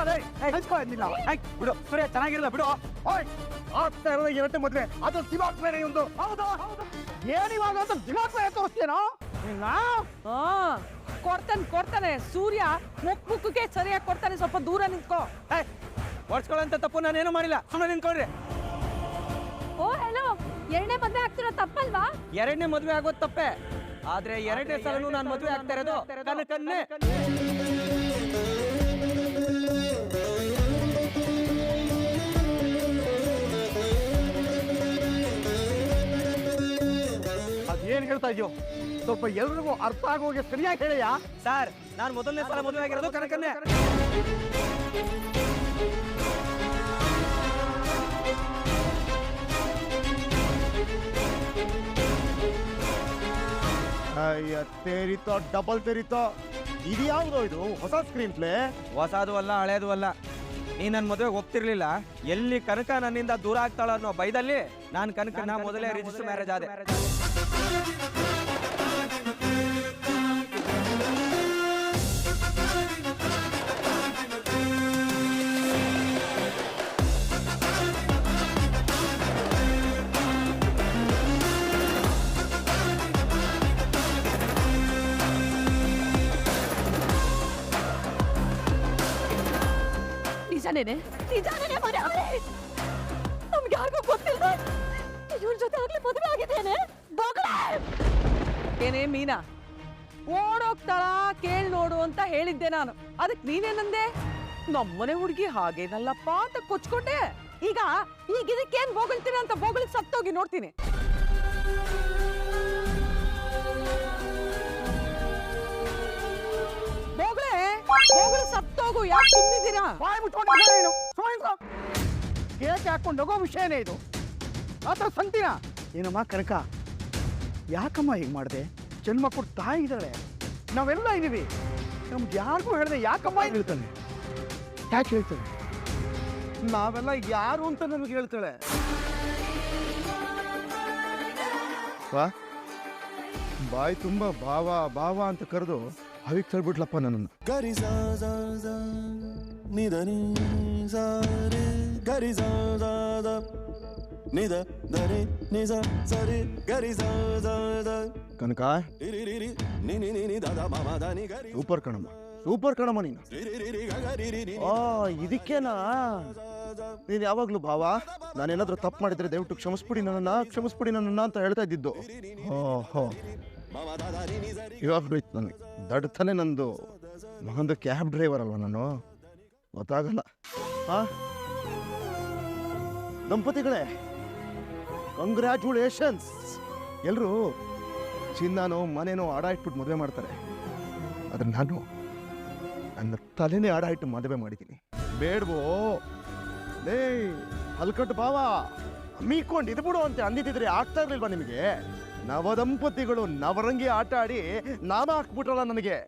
ಹಂಚ್ಕೊಂಡಿಲ್ಲ ಬಿಡು. ಸೂರ್ಯ ಚೆನ್ನಾಗಿರಲ್ಲ ಬಿಡು. ಓಯ್ ಆಗ್ತಾ ಇರೋದು ಎರಡನೇ ಮದ್ವೆ. ಅದು ದಿಮಾಕ್ ಬೇರೆ ಒಂದು ಹೌದು ಏನ್ ಇವಾಗ ಅಂತ ದಿಮಾಕ್ ಬೇರೆ ತೋರಿಸ್ತೇನೋ ಆ, ಕೊಡ್ತಾನೆ ಕೊಡ್ತಾನೆ. ಸೂರ್ಯ ಮುಕ್ ಮುಕ್ಕಕ್ಕೆ ಸರಿಯಾಗಿ ಕೊಡ್ತಾನೆ. ಸ್ವಲ್ಪ ದೂರ ನಿಂತ್ಕೋ. ಹೊಡ್ಸ್ಕೊಳ್ಳಂತ ತಪ್ಪು ನಾನೇನು ಮಾಡಿಲ್ಲ. ಸುಮ್ಮನೆ ನಿಂತ್ಕೊಳ್ರಿ. ಓ ಹೆಲೋ ಎರಡನೇ ಮದ್ವೆ ಆಗ್ತಿರೋ ತಪ್ಪಲ್ವಾ? ಎರಡನೇ ಮದ್ವೆ ಆಗೋದು ತಪ್ಪೆ. ಆದ್ರೆ ಎರಡನೇ ಸಲನು ನಾನು ಮದ್ವೆ ಆಗ್ತಾ ಇರೋದು ಹೇಳ್ತಾ ಇದೆಯೋ? ಸ್ವಲ್ಪ ಎಲ್ರಿಗೂ ಅರ್ಥ ಆಗೋಗೆ ಸರಿಯಾಗಿ ಹೇಳಯ್ಯ ಸರ್ ನಾನು ಮೊದಲನೇ ಸಲ ಮದುವೆ ಆಗಿರೋದು ಕನಕನ್ನೇ ಅಯ್ಯ ತೇರಿತೋ ಡಬಲ್ ತೇರಿತೋ. ಇದು ಯಾವುದೋ ಇದು? ಹೊಸ ಸ್ಕ್ರೀನ್ ಪ್ಲೇ ಹೊಸದು ಅಲ್ಲ ಹಳೇದು ಅಲ್ಲ. ನೀ ನನ್ನ ಮದುವೆಗೆ ಹೋಗ್ತಿರ್ಲಿಲ್ಲ ಎಲ್ಲಿ ಕನಕ ನನ್ನಿಂದ ದೂರ ಆಗ್ತಾಳ ಅನ್ನೋ ಭಯದಲ್ಲಿ ನಾನು ಕನಕನ ಮೊದಲೇ ರಿಜಿಸ್ಟರ್ ಮ್ಯಾರೇಜ್ ಆದೆ. ನಿಜನೇನೆ ನಿಜಾನೇನೆ ಮನೆ ನಮ್ಗೆ ಯಾರಿಗೂ ಗೊತ್ತಿಲ್ಲ ಇವ್ರ ಜೊತೆ ಆಗ್ಲೇ ಮದುವೆ ಆಗಿದ್ದೇನೆ ಏನೇ ಮೀನಾ? ಓಡೋಗ್ತಾಳ ಕೇಳ್ ನೋಡು ಅಂತ ಹೇಳಿದ್ದೆ ನಾನು. ಅದಕ್ಕೆ ನೀನೇನಂದೆ? ನಮ್ಮನೆ ಹುಡುಗಿ ಹಾಗೇನಲ್ಲಪ್ಪ ಅಂತ ಕೊಚ್ಕೊಂಡೆ. ಈಗ ಈಗ ಇದಕ್ಕೇನ್ ಬೋಗಳ್ತೀನಿ ಅಂತ ಬೋಗಳಿ ಸತ್ತೋಗಿ ನೋಡ್ತೀನಿ. ಬೋಗಳೆ ಬೋಗಳಿ ಸತ್ತೋಗು ಯಾಕೆ ಸುಮ್ಮನಿದ್ದೀರಾ ಬಾಯ್ ಮುಚ್ಕೊಂಡು ಕೇಕ್ ಹಾಕೊಂಡು ಹೋಗೋ ವಿಷಯನೇ ಇದು. ಆ ಥರ ಸಂತಿನ? ಏನಮ್ಮ ಕನಕ? ಯಾಕಮ್ಮ ಹೀಗೆ ಮಾಡಿದೆ? ಜನ್ಮ ಕೊಟ್ಟು ತಾಯಿ ಇದ್ದಾಳೆ. ನಾವೆಲ್ಲ ಇದ್ದೀವಿ. ನಮ್ಗೆ ಯಾರಿಗೂ ಹೇಳಿದೆ ಯಾಕಮ್ಮ ಹೀಗ್ ಹೇಳ್ತಾನೆ ಯಾಕೆ ಹೇಳ್ತಾನೆ ನಾವೆಲ್ಲ ಯಾರು ಅಂತ ನಮ್ಗೆ ಹೇಳ್ತಾಳೆ. ವಾ. ಬಾಯಿ ತುಂಬ ಭಾವ ಭಾವ ಅಂತ ಕರೆದು ಅವಿಗೆ ತಳ್ಬಿಟ್ಲಪ್ಪ ನನ್ನನ್ನು. ಗರಿ ಸಾ ಸಾ. ಗರಿ ಸಾ ಸಾ ಸಾ ನಿದ ದರೆ ನಿ ಸಾ ಸರಿ ಗರಿ ಸಾ ಸಾ ಸಾ ಕನಕ ಮ ಮ ಗರಿ ಸೂಪರ್ ಕಣಮ್ಮ ಸೂಪರ್ ಕಣಮ್ಮ ನೀನು ರಿ ರಿ ರಿ ರಿ ಗ ಗ ರಿ ರಿ ರಿ ಆ ಇದಕ್ಕೇನಾ ನೀನು ಯಾವಾಗ್ಲೂ ಭಾವ ನಾನೇನಾದ್ರೂ ತಪ್ಪು ಮಾಡಿದ್ರೆ ದಯವಿಟ್ಟು ಕ್ಷಮಿಸ್ಬಿಡಿ ನನ್ನನ್ನ ಕ್ಷಮಿಸ್ಬಿಡಿ ನನ್ನನ್ನ ಅಂತ ಹೇಳ್ತಾ ಇದ್ದಿದ್ದು ನಿ ಸ ಇವಾಗ ಬಿಡ್ತು ನನಗೆ ದಡ್ತಾನೆ ನಂದು ಮಗಂದು ಕ್ಯಾಬ್ ಡ್ರೈವರ್ ಅಲ್ವಾ ನಾನು ಗೊತ್ತಾಗಲ್ಲ ಹಾ ದಂಪತಿಗಳೇ ಕಂಗ್ರ್ಯಾಚುಲೇಷನ್ಸ್ ಎಲ್ಲರೂ ಚಿನ್ನನೋ, ಮನೆನೋ ಆಡ ಇಟ್ಬಿಟ್ಟು ಮದುವೆ ಮಾಡ್ತಾರೆ. ಆದರೆ ನಾನು ನನ್ನ ತಲೆನೇ ಆಡ ಇಟ್ಟು ಮದುವೆ ಮಾಡಿದ್ದೀನಿ. ಬೇಡವೋ? ಲೇ ಅಲ್ಕಟ್ಟು ಭಾವ. ಮೀಕೊಂಡು ಇದು ಬಿಡು ಅಂತ ಅಂದಿದ್ದಿದ್ರೆ ಆಗ್ತಾ ಇರ್ಲಿಲ್ವಾ ನಿಮಗೆ? ನವದಂಪತಿಗಳು ನವರಂಗಿ ಆಟ ಆಡಿ ನಾಮ ಹಾಕ್ಬಿಟ್ರಲ್ಲ ನನಗೆ.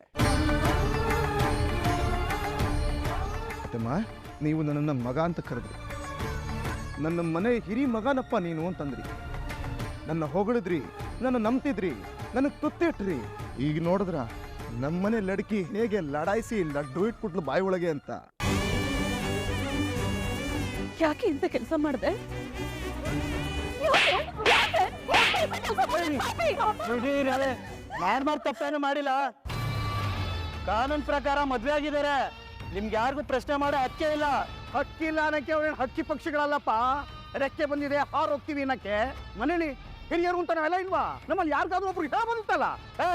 ನೀವು ನನ್ನನ್ನು ಮಗ ಅಂತ ಕರೆದ್ರಿ. ನನ್ನ ಮನೆ ಹಿರಿ ಮಗನಪ್ಪ ನೀನು ಅಂತಂದ್ರಿ. ನನ್ನ ಹೊಗಳಿದ್ರಿ ನನ್ನ ನಂಬ್ತಿದ್ರಿ ನನಗೆ ತುತ್ತಿಟ್ರಿ. ಈಗ ನೋಡಿದ್ರ ನಮ್ಮನೆ ಲಡ್ಕಿ ಹೇಗೆ ಲಡಾಯಿಸಿ ಲಡ್ಡು ಇಟ್ಬಿಟ್ಲು ಬಾಯಿ ಒಳಗೆ ಅಂತ. ಯಾಕೆ ಇಂಥ ಕೆಲಸ ಮಾಡಿದೆ? ನಾನು ಮಾಡಿ ತಪ್ಪೇನು ಮಾಡಿಲ್ಲ. ಕಾನೂನು ಪ್ರಕಾರ ಮದ್ವೆ ಆಗಿದ್ದಾರೆ. ನಿಮ್ಗೆ ಯಾರಿಗೂ ಪ್ರಶ್ನೆ ಮಾಡೋ ಹಕ್ಕೇ ಇಲ್ಲ. ಹಕ್ಕಿಲ್ಲ ಅನ್ನಕ್ಕೆ ಅವ್ರೇನು ಹಕ್ಕಿ ಪಕ್ಷಿಗಳಲ್ಲಪ್ಪ? ರೆಕ್ಕೆ ಬಂದಿದೆ ಹಾರು ಹೋಗ್ತೀವಿ ಅನ್ನಕ್ಕೆ. ಮನೇಲಿ ಹಿರಿಯರು ಅಂತ ನಾವೆಲ್ಲ ಇಲ್ವಾ? ನಮ್ಮಲ್ಲಿ ಯಾರಿಗಾದ್ರೂ ಒಬ್ರು ಹೇಳ ಬಂದಿತ್ತಲ್ಲ? ಏ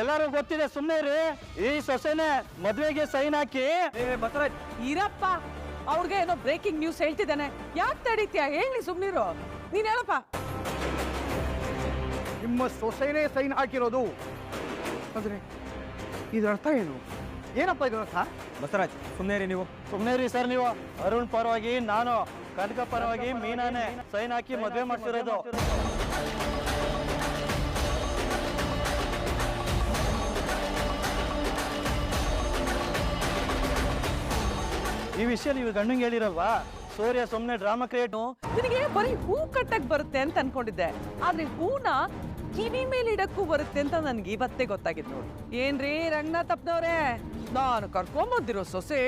ಎಲ್ಲರೂ ಗೊತ್ತಿದೆ ಸುಮ್ಮನೆ ರೀ ಈ ಸೊಸೆನೆ ಮದ್ವೆಗೆ ಸೈನ್ ಹಾಕಿ ಬಸವರಾಜ್ ಇರಪ್ಪ. ಅವ್ರಿಗೆ ಏನೋ ಬ್ರೇಕಿಂಗ್ ನ್ಯೂಸ್ ಹೇಳ್ತಿದ್ದಾನೆ. ಯಾಕೆ ತಡೀತೀಯ? ಹೇಳಿ ಸುಮ್ನಿರು. ನೀನ್ ಹೇಳಪ್ಪ. ನಿಮ್ಮ ಸೊಸೆನೇ ಸೈನ್ ಹಾಕಿರೋದು. ಅಂದ್ರೆ ಇದರ್ಥ ಅರ್ಥ ಏನು? ಏನಪ್ಪ ಇದರ ಅರ್ಥ? ಬಸವರಾಜ್ ಸುಮ್ಮನೆ ರೀ ನೀವು. ಸುಮ್ಮನೆ ರೀ ಸರ್ ನೀವು. ಅರುಣ್ ಪರವಾಗಿ, ನಾನು ಕನಕ ಪರವಾಗಿ ಮೀನಾನೆ ಸೈನ್ ಹಾಕಿ ಮದುವೆ ಮಾಡ್ತಿರೋದು ಈ ವಿಷಯ ನೀವು ಗಂಡಂಗೆ ಹೇಳಿರಲ್ವಾ? ಸೂರ್ಯ ಸುಮ್ಮನೆ ಡ್ರಾಮಾ ಕ್ರಿಯೇಟ್ ನಿನಗೆ ಬರೀ ಹೂ ಕಟ್ಟಕ್ ಬರುತ್ತೆ ಅಂತ ಅನ್ಕೊಂಡಿದ್ದೆ. ಆದ್ರೆ ಹೂನ ಕಿವಿ ಮೇಲೆ ಇಡಕ್ಕೂ ಬರುತ್ತೆ ಅಂತ ನನ್ಗೆ ಇವತ್ತೇ ಗೊತ್ತಾಗಿತ್ತು ಏನ್ರಿ ರಂಗನಾಥಪ್ಪನವ್ರೆ ನಾನು ಕರ್ಕೊಂಬಂದಿರೋ ಸೊಸೆ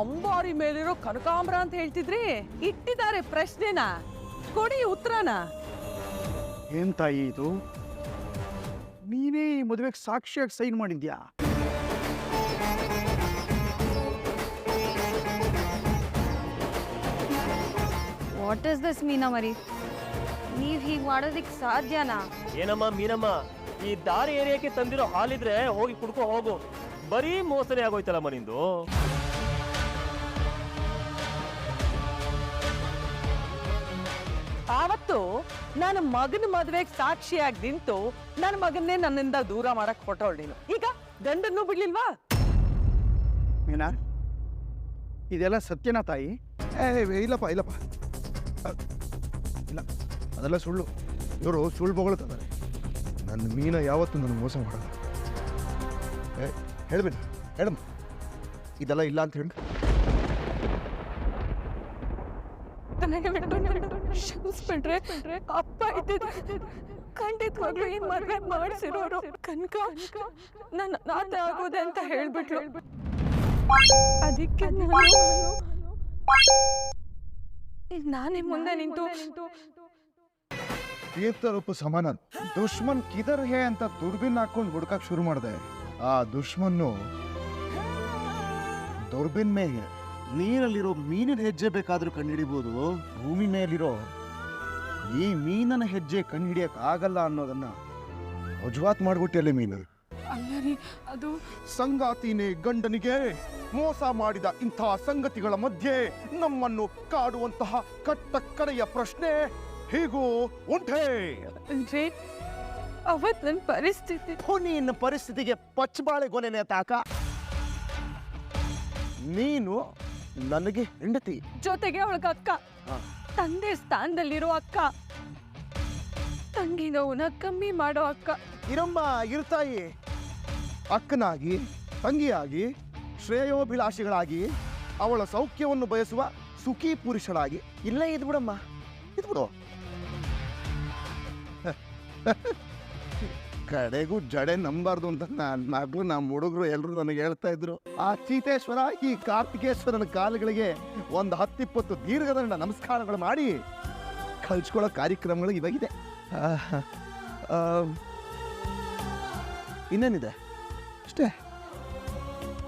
ಅಂಬಾರಿ ಮೇಲಿರೋ ಕನಕಾಂಬ್ರ ಅಂತ ಹೇಳ್ತಿದ್ರಿ ಇಟ್ಟಿದ್ದಾರೆ ಪ್ರಶ್ನೆನ. ಕೊಡಿ ಉತ್ತರನ. ಏನ್ ತಾಯಿ ಇದು? ನೀನೇ ಈ ಮದುವೆಗೆ ಸಾಕ್ಷಿಯಾಗಿ ಸೈನ್ ಮಾಡಿದ್ಯಾ? ವಾಟ್ ಇಸ್ ದಿಸ್ ಮೀನಾ ಮರಿ ನೀವ್ ಹೀಗ್ ಮಾಡೋದಿಕ್ ಸಾಧ್ಯನಾ? ಏನಮ್ಮ ಮೀನಮ್ಮ ಈ ದಾರಿ ಏರಿಯಕ್ಕೆ ತಂದಿರೋ ಹಾಲಿದ್ರೆ ಹೋಗಿ ಕುಡ್ಕೊ ಹೋಗು. ಬರೀ ಮೋಸನೆ ಆಗೋಯ್ತಲ್ಲ ಮನಿಂದು ಆವತ್ತು ನನ್ನ ಮಗನ ಮದ್ವೆಗೆ ಸಾಕ್ಷಿಯಾಗಿ ನಿಂತು ನನ್ನ ಮಗನ್ನೇ ನನ್ನಿಂದ ದೂರ ಮಾಡಕ್ ಹೊಟ್ಟವಳು ನೀನು ಈಗ ಗಂಡನ್ನು ಬಿಡ್ಲಿಲ್ವಾ? ಮೀನಾ ಇದೆಲ್ಲ ಸತ್ಯನಾ ತಾಯಿ? ಏ ಇಲ್ಲಪ್ಪ ಇಲ್ಲಪ್ಪ. ಅ, ಇಲ್ಲ ಅದೆಲ್ಲ ಸುಳ್ಳು. ಇವರು ಸುಳ್ಳು ಬೊಗಳ್ತಿದ್ದಾರೆ ನನ್ನ ಮೀನ ಯಾವತ್ತು ನನ್ನ ಮೋಸ ಮಾಡಲ್ಲ. ಹೇಳ್ಬೇಡ ಹೇಳಮ್ಮ ಇದೆಲ್ಲ ಇಲ್ಲ ಅಂತ ಹೇಳಿ ಕ್ಷಮಿಸ್ಬಿಟ್ರೆ ಅಪ್ಪ ಇದ್ದಿದ್ರೆ ಖಂಡಿತವಾಗ್ಲೂ ಈ ಮದ್ವೆ ಮಾಡಿಸಿರೋರು ಕನಕ? ನನ್ನ ನಾತೆ ಆಗೋದೆ ಅಂತ ಹೇಳ್ಬಿಟ್ಲು. ಅದಕ್ಕೆ ನಾನು ಈಗ ನಾನೇ ಮುಂದೆ ನಿಂತು ತೀರ್ಥರೂಪ ಸಮಾನ ದುಶ್ಮನ್ ಕಿದರ್ ಹೇ ಅಂತ ದುರ್ಬಿನ್ ಹಾಕೊಂಡು ಹುಡ್ಕಕ್ ಶುರು ಮಾಡಿದೆ. ಆ ದುಶ್ಮನ್ನು ದುರ್ಬಿನ್ ಮೇಲೆ. ನೀರಲ್ಲಿರೋ ಮೀನಿನ ಹೆಜ್ಜೆ ಬೇಕಾದ್ರೂ ಕಂಡುಹಿಡಿಬೋದು ಭೂಮಿ ಮೇಲಿರೋ ಈ ಮೀನನ ಹೆಜ್ಜೆ ಕಂಡುಹಿಡಿಯಕ್ ಆಗಲ್ಲ ಅನ್ನೋದನ್ನ ರುಜುವಾತ್ ಮಾಡ್ಬಿಟ್ಟೆ ಮೀನು. ಅದು ಸಂಗಾತಿನೇ ಗಂಡನಿಗೆ ಮೋಸ ಮಾಡಿದ ಇಂತಹ ಸಂಗತಿಗಳ ಮಧ್ಯೆ ನಮ್ಮನ್ನು ಕಾಡುವಂತಹ ಕಟ್ಟ ಕಡೆಯ ಪ್ರಶ್ನೆ ಹೀಗೂ ಉಂಟೇ. ಅಂದ್ರೆ ಅವತ್ ನನ್ನ ಪರಿಸ್ಥಿತಿ ನಿನ್ನ ಪರಿಸ್ಥಿತಿಗೆ ಪಚ್ಚಬಾಳೆ ಗೊನೆನೆ ತಾಕ ನೀನು ನನಗೆ ಹೆಂಡತಿ. ಜೊತೆಗೆ ಅವಳಿಗೆ ಅಕ್ಕ. ತಂದೆ ಸ್ಥಾನದಲ್ಲಿರೋ ಅಕ್ಕ. ತಂಗಿ ನೋವನ್ನ ಕಮ್ಮಿ ಮಾಡೋ ಅಕ್ಕ. ಇರಮ್ಮ ಇರ್ತಾಯಿ ಅಕ್ಕನಾಗಿ ತಂಗಿಯಾಗಿ ಶ್ರೇಯೋಭಿಲಾಷಿಗಳಾಗಿ ಅವಳ ಸೌಖ್ಯವನ್ನು ಬಯಸುವ ಸುಖಿ ಪುರುಷಳಾಗಿ. ಇಲ್ಲೇ ಇದ್ಬಿಡಮ್ಮ ಇದ್ಬಿಡು. ಕಡೆಗೂ ಜಡೆ ನಂಬಾರ್ದು ಅಂತ ನನ್ನ ಮಗಳು ನಮ್ಮ ಹುಡುಗರು ಎಲ್ಲರೂ ನನಗೆ ಹೇಳ್ತಾ ಇದ್ರು. ಆ ಚೀತೇಶ್ವರ, ಈ ಕಾರ್ತಿಕೇಶ್ವರನ ಕಾಲುಗಳಿಗೆ ಒಂದು ಹತ್ತಿಪ್ಪತ್ತು ದೀರ್ಘದಂಡ ನಮಸ್ಕಾರಗಳು ಮಾಡಿ ಕಳ್ಸ್ಕೊಳ್ಳೋ ಕಾರ್ಯಕ್ರಮಗಳು ಇವಾಗಿದೆ. ಇನ್ನೇನಿದೆ? ಅಷ್ಟೇ.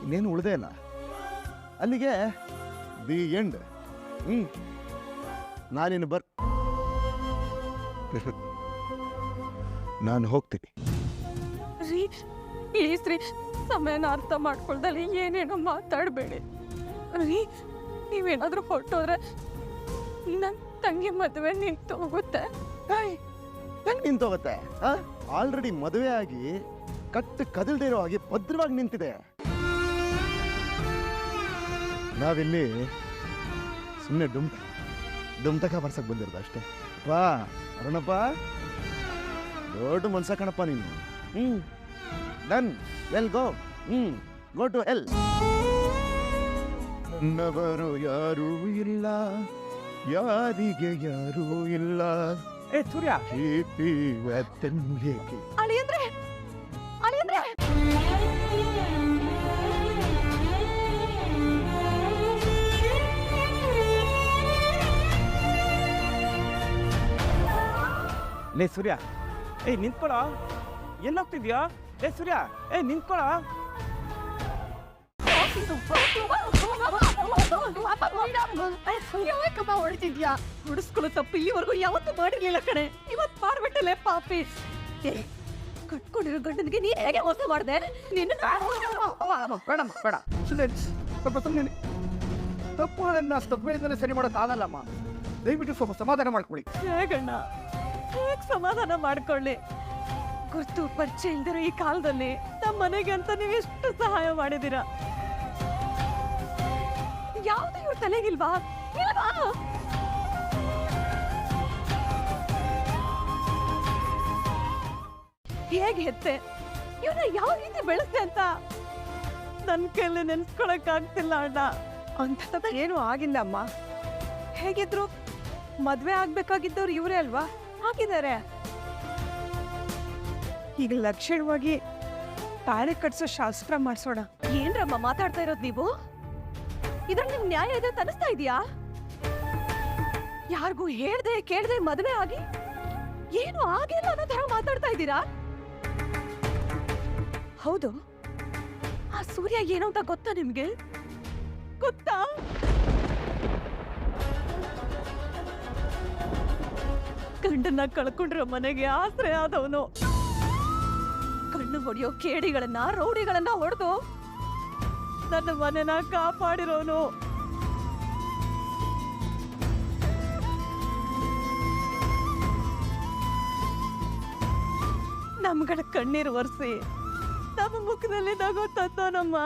ಇನ್ನೇನು ಉಳಿದೇ ಇಲ್ಲ. ಅಲ್ಲಿಗೆ ದಿ ಎಂಡ್. ಹ್ಞೂ ನಾನೇನು ಬರ್ ನಾನು ಹೋಗ್ತೀನಿ. ಪ್ಲೀಸ್ ರೀ ಸಮಯನ ಅರ್ಥ ಮಾಡ್ಕೊಳ್ದಲ್ಲಿ ಏನೇನೋ ಮಾತಾಡಬೇಡಿ. ರೀ ನೀವೇನಾದ್ರೂ ಹೊರಟೋದ್ರೆ ನನ್ನ ತಂಗಿ ಮದುವೆ ನಿಂತು ಹೋಗುತ್ತೆ ಹೆಂಗೆ ನಿಂತೋಗುತ್ತೆ ಆಲ್ರೆಡಿ ಮದುವೆ ಆಗಿ ಕಟ್ಟು ಕದಲ್ದೇ ಇರೋ ಹಾಗೆ ಭದ್ರವಾಗಿ ನಿಂತಿದೆ. ನಾವಿಲ್ಲಿ ಸುಮ್ಮನೆ ಡುಮ್ ಡುಮ್ತಕ ಬರ್ಸಕ್ ಬಂದಿರೋದು ಅಷ್ಟೇ. ಅಪ್ಪ ಅರುಣಪ್ಪ. ದೊಡ್ಡ ಮನ್ಸ ಕಣಪ್ಪ ನೀನು. ಹ್ಮ್. Done well go hmm go to hell ನನ್ನವರು ಯಾರು ಇಲ್ಲ ಯಾರಿಗೆ ಯಾರು ಇಲ್ಲ. ಏ ಸೂರ್ಯ. ಪ್ರೀತಿ ವೆತ್ತನ್ಲೇಕೆ ಅಳಿಯಂದ್ರೆ ಅಳಿಯಂದ್ರೆ. ಲೇ ಸೂರ್ಯ. ಏಯ್ ನಿಂತ್ಕೊಳ. ಎಲ್ಲೋಗ್ತಿದ್ಯಾ ಲೇ ಸೂರ್ಯ ಏ ನಿಂತ್ಕೊಳ ಹೊಡೆದಿದ್ಯಾ ಹುಡಿಸ್ಕೊಳ್ಳೋ ತಪ್ಪು. ಇಲ್ಲಿವರೆಗೂ ಯಾವತ್ತೂ ಮಾಡಿರ್ಲಿಲ್ಲ ಕಣೆ. ಇವತ್ತು ಮಾಡ್ಬಿಟ್ಟಲೆ ಪಾಪಿ ಏ, ಕಟ್ಕೊಂಡಿರೋ ಗಂಡನಿಗೆ ನೀ ಹೇಗೆ ಮೋಸ ಮಾಡ್ದೆ ನಿನ್ನ ಬೇಡಮ್ಮ ಬೇಡ ಸುಮ್ಮನೆ ಸ್ವಲ್ಪ ಸುಮ್ಮನೆ ತಪ್ಪು ಅದನ್ನ ತಪ್ಪಿನಿಂದಲೇ ಸರಿ ಮಾಡೋಕ್ಕಾಗಲ್ಲಮ್ಮ ದಯವಿಟ್ಟು ಸ್ವಲ್ಪ ಸಮಾಧಾನ ಮಾಡ್ಕೊಳ್ಳಿ ಹೇಗಣ್ಣ ಹೇಗೆ ಸಮಾಧಾನ ಮಾಡ್ಕೊಳ್ಳಿ. ಗೊತ್ತು ಪರಿಚಯ ಇಲ್ದಿರೋ ಈ ಕಾಲದಲ್ಲಿ ನಮ್ಮ ಮನೆಗೆ ಅಂತ ನೀವು ಎಷ್ಟು ಸಹಾಯ ಮಾಡಿದೀರ ಯಾವ್ದು ಇವ್ರ ತಲೆಗಿಲ್ವಾ? ಇಲ್ವಾ? ಹೇಗೆ ಹೆತ್ತೆ? ಇವನ್ನ ಯಾವ ರೀತಿ ಬೆಳೆಸ್ದೆ ಅಂತ? ನನ್ ಕೈಲಿ ನೆನ್ಸ್ಕೊಳಕ್ ಆಗ್ತಿಲ್ಲ ಅಣ್ಣ. ಅಂತ ಏನು ಆಗಿಲ್ಲ ಅಮ್ಮ. ಹೇಗಿದ್ರು ಮದ್ವೆ ಆಗ್ಬೇಕಾಗಿದ್ದವ್ರು ಇವರೇ ಅಲ್ವಾ? ಆಗಿದ್ದಾರೆ ಈಗ ಲಕ್ಷಣವಾಗಿ ತಾಳಿ ಕಟ್ಸೋ ಶಾಸ್ತ್ರ ಮಾಡಿಸೋಣ. ಏನ್ರಮ್ಮ ಮಾತಾಡ್ತಾ ಇರೋದು ನೀವು? ಇದ್ರಲ್ಲಿ ನಿಮ್ ನ್ಯಾಯ ಇದೆ ಅನಿಸ್ತಾ ಇದೆಯಾ? ಯಾರಿಗೂ ಹೇಳ್ದೆ ಕೇಳ್ದೆ ಮದುವೆ ಆಗಿ ಏನು ಆಗಿಲ್ಲ ಅನ್ನೋ ತರ ಮಾತಾಡ್ತಾ ಇದ್ದೀರಾ? ಹೌದು. ಆ ಸೂರ್ಯ ಏನು ಅಂತ ಗೊತ್ತಾ ನಿಮ್ಗೆ? ಗೊತ್ತಾ? ಗಂಡನ್ನ ಕಳ್ಕೊಂಡ್ರ ಮನೆಗೆ ಆಸರೆ ಆದವನು. ಕಣ್ಣು ಹೊಡೆಯೋ ಕೇಡಿಗಳನ್ನ, ರೌಡಿಗಳನ್ನ ಹೊಡೆದು ನನ್ನ ಮನೆನ ಕಾಪಾಡಿರೋನು. ನಮ್ಗಳ ಕಣ್ಣೀರು ಒರೆಸಿ, ನಮ್ಮ ಮುಖದಲ್ಲಿ ನಗೋ ತಂದನಮ್ಮ.